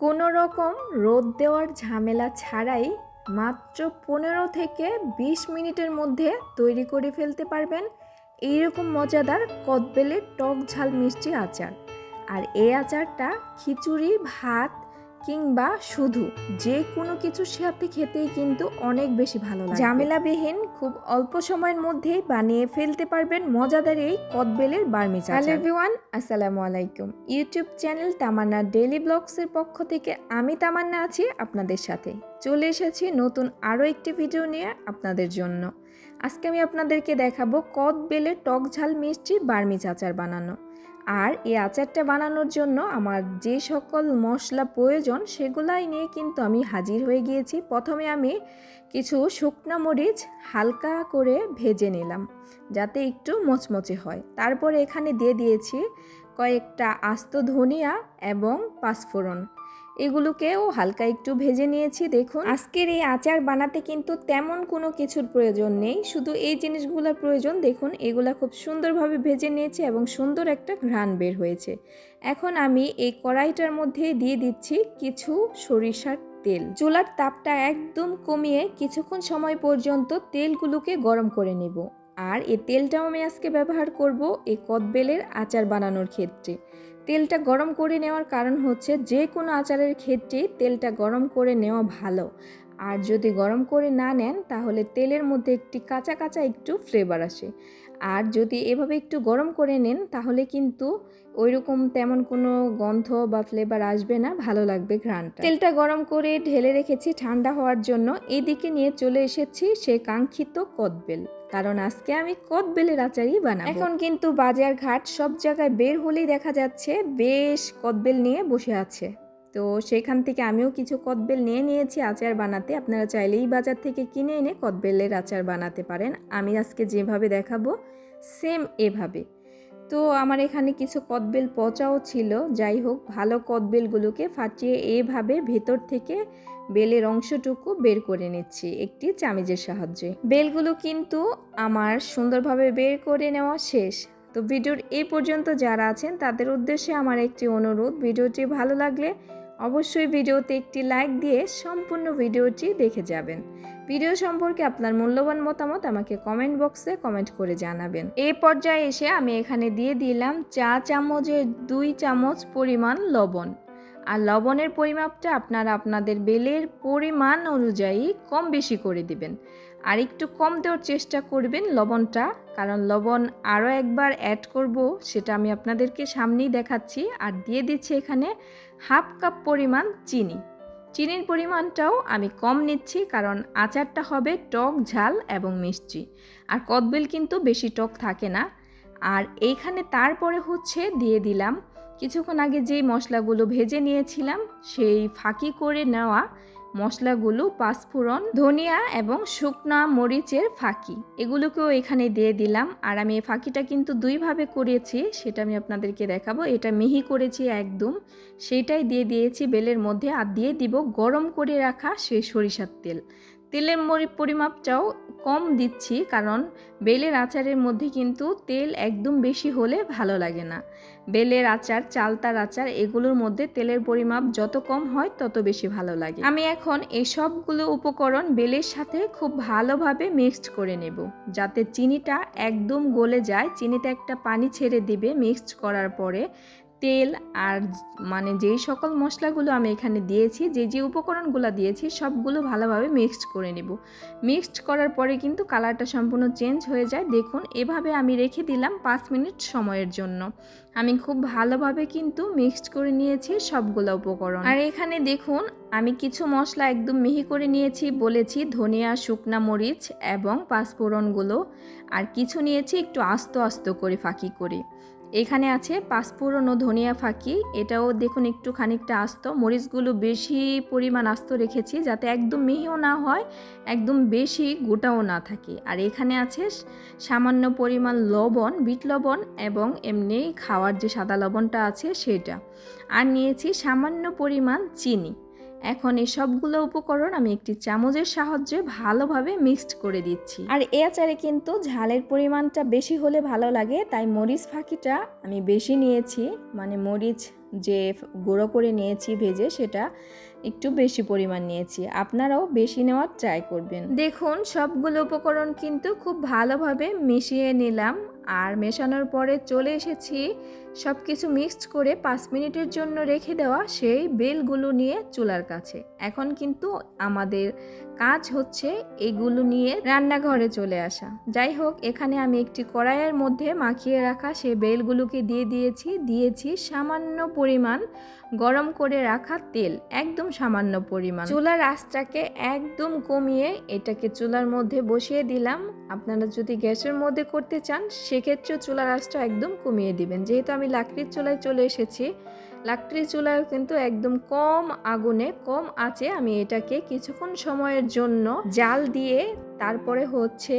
কোনো রকম রোদ দেওয়ার ঝামেলা ছাড়াই মাত্র পনেরো থেকে বিশ মিনিটের মধ্যে তৈরি করে ফেলতে পারবেন এইরকম মজাদার কদবেলের টক ঝাল মিষ্টি আচার। আর এই আচারটা খিচুড়ি, ভাত কিংবা শুধু যে কোনো কিছুর সাথে খেতেই কিন্তু অনেক বেশি ভালো লাগে ঝামেলাবিহীন খুব অল্প সময়ের মধ্যেই বানিয়ে ফেলতে পারবেন মজাদার এই কদবেলের বার্মি চাল এভরিওয়ান আসসালামু আলাইকুম। ইউটিউব চ্যানেল তামান্না ডেইলি ব্লগসের পক্ষ থেকে আমি তামান্না আছি আপনাদের সাথে। চলে এসেছি নতুন আরও একটি ভিডিও নিয়ে আপনাদের জন্য। আজকে আমি আপনাদেরকে দেখাবো কদ বেলে টক ঝাল মিষ্টি বার্মিজ আচার বানানো। আর এই আচারটা বানানোর জন্য আমার যে সকল মশলা প্রয়োজন সেগুলাই নিয়ে কিন্তু আমি হাজির হয়ে গিয়েছি। প্রথমে আমি কিছু শুকনো মরিচ হালকা করে ভেজে নিলাম, যাতে একটু মচমচে হয়। তারপরে এখানে দিয়ে দিয়েছি কয়েকটা আস্ত ধনিয়া এবং পাঁচফোড়ন। এগুলোকেও হালকা একটু ভেজে নিয়েছি, দেখুন। আজকের এই আচার বানাতে কিন্তু তেমন কোনো কিছুর প্রয়োজন নেই, শুধু এই জিনিসগুলোর প্রয়োজন, দেখুন, এগুলা খুব সুন্দরভাবে ভেজে নিয়েছে এবং সুন্দর একটা ঘ্রাণ বের হয়েছে। এখন আমি এই কড়াইটার মধ্যে দিয়ে দিচ্ছি কিছু সরিষার তেল। চুলার তাপটা একদম কমিয়ে কিছুক্ষণ সময় পর্যন্ত তেলগুলোকে গরম করে নেব। আর এই তেলটাও আমি আজকে ব্যবহার করব এই কদবেলের আচার বানানোর ক্ষেত্রে। তেলটা গরম করে নেওয়ার কারণ হচ্ছে যে কোনো আচারের ক্ষেত্রেই তেলটা গরম করে নেওয়া ভালো। আর যদি গরম করে না নেন, তাহলে তেলের মধ্যে একটি কাঁচা কাঁচা একটু ফ্লেভার আসে। আর যদি এভাবে একটু গরম করে নেন, তাহলে কিন্তু ওই রকম তেমন কোনো গন্ধ বা ফ্লেভার আসবে না, ভালো লাগবে ঘ্রাণটা। তেলটা গরম করে ঢেলে রেখেছি ঠান্ডা হওয়ার জন্য। এদিকে নিয়ে চলে এসেছি সে কাঙ্ক্ষিত কদবেল। কারণ আজকে আমি কদবেলের আচারই বানাবো। এখন কিন্তু বাজার ঘাট সব জায়গায় বের হলেই দেখা যাচ্ছে বেশ কদবেল নিয়ে বসে আছে। তো সেখান থেকে আমিও কিছু কদবেল নিয়ে নিয়েছি আচার বানাতে। আপনারা চাইলেই বাজার থেকে কিনে এনে কদবেলের আচার বানাতে পারেন। আমি আজকে যেভাবে দেখাবো সেম এভাবে। তো আমার এখানে কিছু কদবেল পচাও ছিল। যাই হোক, ভালো কদবেলগুলোকে ফাটিয়ে এভাবে ভেতর থেকে বেলের অংশটুকু বের করে নিচ্ছি একটি চামিজের সাহায্যে। বেলগুলো কিন্তু আমার সুন্দরভাবে বের করে নেওয়া শেষ। তো ভিডিওর এই পর্যন্ত যারা আছেন, তাদের উদ্দেশ্যে আমার একটি অনুরোধ, ভিডিওটি ভালো লাগলে অবশ্যই ভিডিওতে একটি লাইক দিয়ে সম্পূর্ণ ভিডিওটি দেখে যাবেন। ভিডিও সম্পর্কে আপনার মূল্যবান মতামত আমাকে কমেন্ট বক্সে কমেন্ট করে জানাবেন। এই পর্যায়ে এসে আমি এখানে দিয়ে দিলাম চা চামচের দুই চামচ পরিমাণ লবণ। আর লবণের পরিমাপটা আপনারা আপনাদের বেলের পরিমাণ অনুযায়ী কম বেশি করে দিবেন। আর একটু কম দেওয়ার চেষ্টা করবেন লবণটা, কারণ লবণ আরও একবার অ্যাড করব, সেটা আমি আপনাদেরকে সামনেই দেখাচ্ছি। আর দিয়ে দিচ্ছি এখানে হাফ কাপ পরিমাণ চিনি। চিনির পরিমাণটাও আমি কম নিচ্ছি কারণ আচারটা হবে টক, ঝাল এবং মিষ্টি। আর কদবেল কিন্তু বেশি টক থাকে না। আর এইখানে তারপরে হচ্ছে দিয়ে দিলাম কিছুক্ষণ আগে যেই মশলাগুলো ভেজে নিয়েছিলাম, সেই ফাঁকি করে নেওয়া মশলাগুলো পাঁচফোড়ন, ধনিয়া এবং শুকনা মরিচের ফাঁকি। এগুলোকেও এখানে দিয়ে দিলাম। আর আমি এই ফাঁকিটা কিন্তু দুইভাবে করেছি, সেটা আমি আপনাদেরকে দেখাবো। এটা মিহি করেছি একদম। সেইটাই দিয়ে দিয়েছি বেলের মধ্যে। আর দিয়ে দিব গরম করে রাখা সেই সরিষার তেল। তেলের পরিমাপটাও কম দিচ্ছি কারণ বেলের আচারের মধ্যে কিন্তু তেল একদম বেশি হলে ভালো লাগে না। বেলের আচার, চালতার আচার এগুলোর মধ্যে তেলের পরিমাপ যত কম হয় তত বেশি ভালো লাগে। আমি এখন এই সবগুলো উপকরণ বেলের সাথে খুব ভালোভাবে মিক্সড করে নেব যাতে চিনিটা একদম গলে যায়। চিনিতে একটা পানি ছেড়ে দিবে মিক্সড করার পরে তেল আর মানে যেই সকল মশলাগুলো আমি এখানে দিয়েছি, যে যে উপকরণগুলো দিয়েছি, সবগুলো ভালোভাবে মিক্সড করে নেব। মিক্সড করার পরে কিন্তু কালারটা সম্পূর্ণ চেঞ্জ হয়ে যায়। দেখুন, এভাবে আমি রেখে দিলাম পাঁচ মিনিট সময়ের জন্য। আমি খুব ভালোভাবে কিন্তু মিক্সড করে নিয়েছি সবগুলো উপকরণ। আর এখানে দেখুন, আমি কিছু মশলা একদম মিহি করে নিয়েছি, বলেছি ধনিয়া, শুকনা মরিচ এবং পাঁচফোড়নগুলো আর কিছু নিয়েছি একটু আস্ত আস্ত করে ফাঁকি করে। এখানে আছে পাঁচফোড়ন ও ধনিয়া ফাঁকি। এটাও দেখুন একটু খানিকটা আস্ত। মরিচগুলো বেশি পরিমাণ আস্ত রেখেছি যাতে একদম মিহিও না হয়, একদম বেশি গোটাও না থাকে। আর এখানে আছে সামান্য পরিমাণ লবণ, বিট লবণ এবং এমনি খাওয়ার যে সাদা লবণটা আছে সেটা। আর নিয়েছি সামান্য পরিমাণ চিনি। এখন এই সবগুলো উপকরণ আমি একটি চামচের সাহায্যে ভালোভাবে মিক্সড করে দিচ্ছি। আর এ আচারে কিন্তু ঝালের পরিমাণটা বেশি হলে ভালো লাগে, তাই মরিচ ফাঁকিটা আমি বেশি নিয়েছি। মানে মরিচ যে গুঁড়ো করে নিয়েছি ভেজে সেটা একটু বেশি পরিমাণ নিয়েছি। আপনারাও বেশি নেওয়ার ট্রাই করবেন। দেখুন, সবগুলো উপকরণ কিন্তু খুব ভালোভাবে মিশিয়ে নিলাম আর মেশানোর পরে চলে এসেছি। সব কিছু মিক্সড করে পাঁচ মিনিটের জন্য রেখে দেওয়া সেই বেলগুলো নিয়ে চুলার কাছে। এখন কিন্তু আমাদের কাজ হচ্ছে এগুলো নিয়ে রান্নাঘরে চলে আসা। যাই হোক, এখানে আমি একটি কড়াইয়ের মধ্যে মাখিয়ে রাখা সেই বেলগুলোকে দিয়ে দিয়েছি। দিয়েছি সামান্য পরিমাণ গরম করে রাখা তেল। একদম সামান্য পরিমাণ। চুলার আঁচটাকে একদম কমিয়ে এটাকে চুলার মধ্যে বসিয়ে দিলাম। আপনারা যদি গ্যাসের মধ্যে করতে চান সেক্ষেত্রে চুলার আঁচটা একদম কমিয়ে দিবেন। যেহেতু আমি লাকড়ির চুলায় চলে এসেছি, লাকড়ির চুলায় কিন্তু একদম কম আগুনে, কম আঁচে আমি এটাকে কিছুক্ষণ সময়ের জন্য জাল দিয়ে, তারপরে হচ্ছে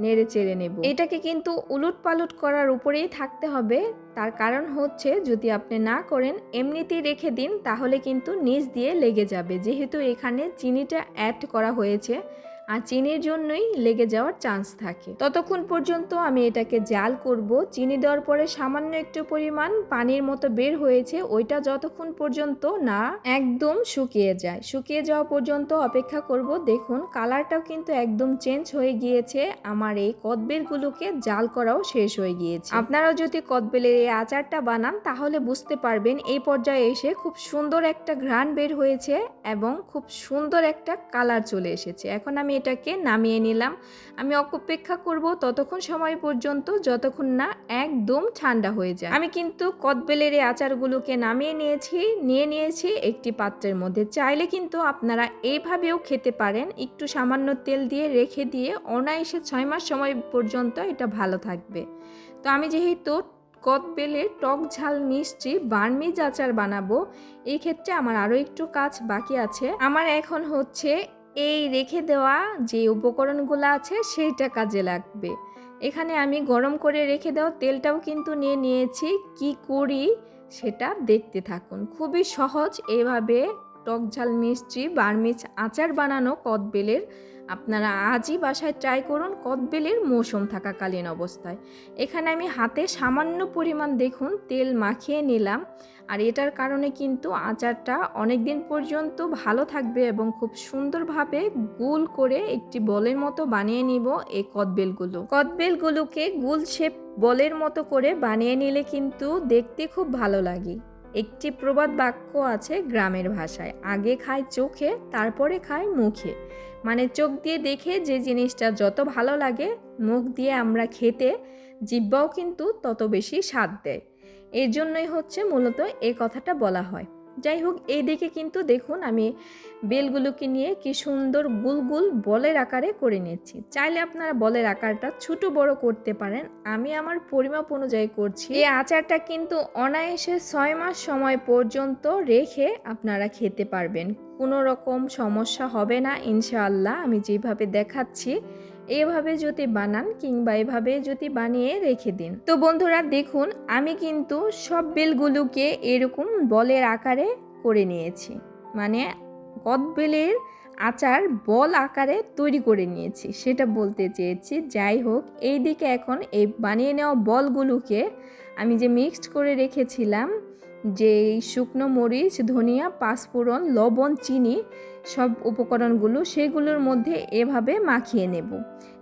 নেড়ে চেড়ে নেব। এটাকে কিন্তু উলুট পালুট করার উপরেই থাকতে হবে। তার কারণ হচ্ছে, যদি আপনি না করেন, এমনিতেই রেখে দিন, তাহলে কিন্তু নিচ দিয়ে লেগে যাবে। যেহেতু এখানে চিনিটা অ্যাড করা হয়েছে আর চিনির জন্যই লেগে যাওয়ার চান্স থাকে। ততক্ষণ পর্যন্ত আমি এটাকে জাল করব। চিনি দেওয়ার পরে সামান্য একটু পরিমাণ পানির মতো বের হয়েছে, ওইটা যতক্ষণ পর্যন্ত না একদম শুকিয়ে যায়। শুকিয়ে যাওয়া পর্যন্ত অপেক্ষা করব। দেখুন কালারটাও কিন্তু একদম চেঞ্জ হয়ে গিয়েছে। আমার এই কদবেলগুলোকে জাল করাও শেষ হয়ে গিয়েছে। আপনারাও যদি কদবেলের এই আচারটা বানান, তাহলে বুঝতে পারবেন এই পর্যায়ে এসে খুব সুন্দর একটা ঘ্রাণ বের হয়েছে এবং খুব সুন্দর একটা কালার চলে এসেছে। এখন আমি এটাকে নামিয়ে নিলাম। আমি অপেক্ষা করব ততক্ষণ সময় পর্যন্ত যতক্ষণ না একদম ঠান্ডা হয়ে যায়। আমি কিন্তু কদবেলের এই আচারগুলোকে নামিয়ে নিয়েছি, নিয়ে নিয়েছি একটি পাত্রের মধ্যে। চাইলে কিন্তু আপনারা এইভাবেও খেতে পারেন। একটু সামান্য তেল দিয়ে রেখে দিয়ে অনায়াসে ছয় মাস সময় পর্যন্ত এটা ভালো থাকবে। তো আমি যেহেতু কদবেলের টক ঝাল মিষ্টি বার্মিজ আচার বানাবো এই ক্ষেত্রে আমার আরও একটু কাজ বাকি আছে। আমার এখন হচ্ছে এই রেখে দেওয়া যে উপকরণগুলো আছে সেইটা কাজে লাগবে। এখানে আমি গরম করে রেখে দেওয়া তেলটাও কিন্তু নিয়ে নিয়েছি। কি করি সেটা দেখতে থাকুন। খুবই সহজ এভাবে টক ঝাল মিষ্টি, বার্মিজ আচার বানানো কদবেলের। আপনারা আজই বাসায় ট্রাই করুন কদবেলের মৌসুম থাকাকালীন অবস্থায়। এখানে আমি হাতে সামান্য পরিমাণ দেখুন তেল মাখিয়ে নিলাম। আর এটার কারণে কিন্তু আচারটা অনেক দিন পর্যন্ত ভালো থাকবে এবং খুব সুন্দরভাবে গুল করে একটি বলের মতো বানিয়ে নিব এই কদবেলগুলো। কদবেলগুলোকে গুল শেপ বলের মতো করে বানিয়ে নিলে কিন্তু দেখতে খুব ভালো লাগে। একটি প্রবাদ বাক্য আছে গ্রামের ভাষায়, আগে খায় চোখে, তারপরে খায় মুখে। মানে চোখ দিয়ে দেখে যে জিনিসটা যত ভালো লাগে, মুখ দিয়ে আমরা খেতে, জিব্বাও কিন্তু তত বেশি স্বাদ দেয়। এর জন্যই হচ্ছে মূলত এই কথাটা বলা হয়। যাই হোক, এই দিকে কিন্তু দেখুন আমি বেলগুলোকে নিয়ে কি সুন্দর গুল গুল বলের আকারে করে নিচ্ছি। চাইলে আপনারা বলের আকারটা ছোট বড় করতে পারেন। আমি আমার পরিমাপ অনুযায়ী করছি। এই আচারটা কিন্তু অনায়াসে ছয় মাস সময় পর্যন্ত রেখে আপনারা খেতে পারবেন। কোনো রকম সমস্যা হবে না, ইনশাআল্লাহ। আমি যেভাবে দেখাচ্ছি এভাবে যদি বানান কিংবা এভাবে যদি বানিয়ে রেখে দিন। তো বন্ধুরা দেখুন, আমি কিন্তু সব বেলগুলোকে এরকম বলের আকারে করে নিয়েছি। মানে কদবেলের আচার বল আকারে তৈরি করে নিয়েছি, সেটা বলতে চেয়েছি। যাই হোক, এই দিকে এখন এই বানিয়ে নেওয়া বলগুলোকে আমি যে মিক্সড করে রেখেছিলাম যে শুকনো মরিচ, ধনিয়া, পাঁচফোড়ন, লবণ, চিনি সব উপকরণগুলো সেগুলোর মধ্যে এভাবে মাখিয়ে নেব।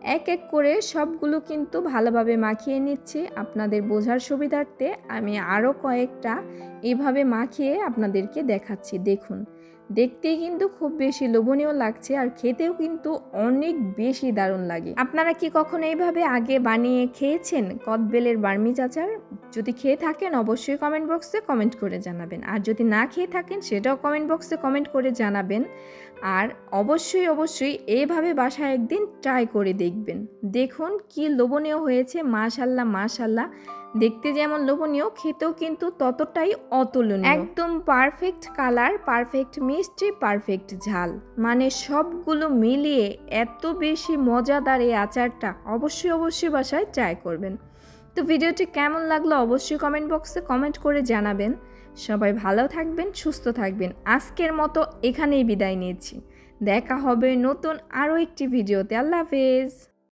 এক এক করে সবগুলো কিন্তু ভালোভাবে মাখিয়ে নিচ্ছি। আপনাদের বোঝার সুবিধার্থে আমি আরও কয়েকটা এভাবে মাখিয়ে আপনাদেরকে দেখাচ্ছি, দেখুন। দেখতেই কিন্তু খুব বেশি লোভনীয় লাগছে আর খেতেও কিন্তু অনেক বেশি দারুণ লাগে। আপনারা কি কখনো এইভাবে আগে বানিয়ে খেয়েছেন? কদবেলের বার্মি চাচার? যদি খেয়ে থাকেন অবশ্যই কমেন্ট বক্সে কমেন্ট করে জানাবেন। আর যদি না খেয়ে থাকেন সেটাও কমেন্ট বক্সে কমেন্ট করে জানাবেন। আর অবশ্যই অবশ্যই এইভাবে বাসায় একদিন ট্রাই করে দেখবেন। দেখুন কি লোভনীয় হয়েছে, মাশাল্লাহ মাশাল্লাহ। দেখতে যেমন লোভনীয়, খেতেও কিন্তু ততটাই অতুলনীয়। একদম পারফেক্ট কালার পারফেক্ট মিষ্টি পারফেক্ট ঝাল। মানে সবগুলো মিলিয়ে এত বেশি মজাদার এই আচারটা অবশ্যই অবশ্যই বাসায় ট্রাই করবেন। তো ভিডিওটি কেমন লাগল অবশ্যই কমেন্ট বক্সে কমেন্ট করে জানাবেন। সবাই ভালো থাকবেন, সুস্থ থাকবেন। আজকের মতো এখানেই বিদায় নিয়েছি। দেখা হবে নতুন আরও একটি ভিডিওতে। আল্লাহ হাফেজ।